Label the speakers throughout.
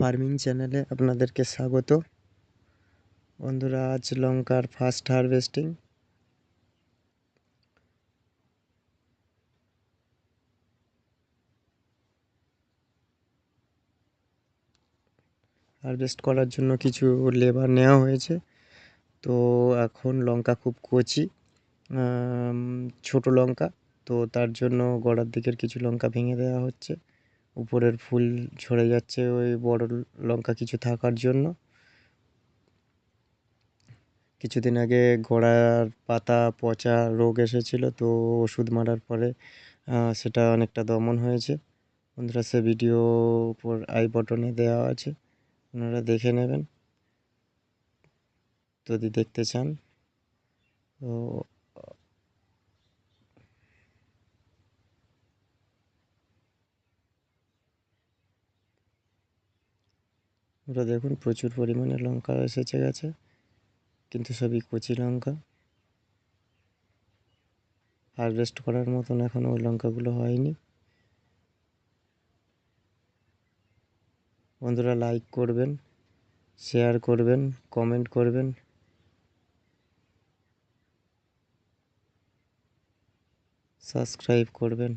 Speaker 1: Farming চ্যানেলে আপনাদেরকে স্বাগত। বন্ধুরা, আজ লঙ্কার ফার্স্ট হারভেস্টিং হারভেস্ট করার জন্য কিছু লেবার নেওয়া হয়েছে। তো এখন লঙ্কা খুব কচি ছোট লঙ্কা। তো তার জন্য গোড়ার দিকের কিছু লঙ্কা ভেঙে দেওয়া হচ্ছে। উপরের ফুল ঝরে যাচ্ছে ওই বড় লঙ্কা কিছু থাকার জন্য। কিছুদিন আগে গোড়ার পাতা পচা রোগ এসেছিল, তো ওষুধ মারার পরে সেটা অনেকটা দমন হয়েছে। বন্ধুরা, সে ভিডিও উপর আই বটনে দেওয়া আছে, আপনারা দেখে নেবেন। যদি দেখতে চান, তো ওটা দেখুন, প্রচুর পরিমাণে লঙ্কা এসেছে গেছে, কিন্তু সবই কচি লঙ্কা। হারভেস্ট করার মতন এখনও ওই লঙ্কাগুলো হয়নি। বন্ধুরা লাইক করবেন, শেয়ার করবেন, কমেন্ট করবেন। সাবস্ক্রাইব করবেন।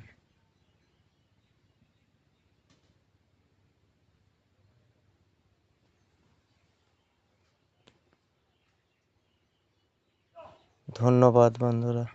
Speaker 1: ধন্যবাদ বন্ধুরা।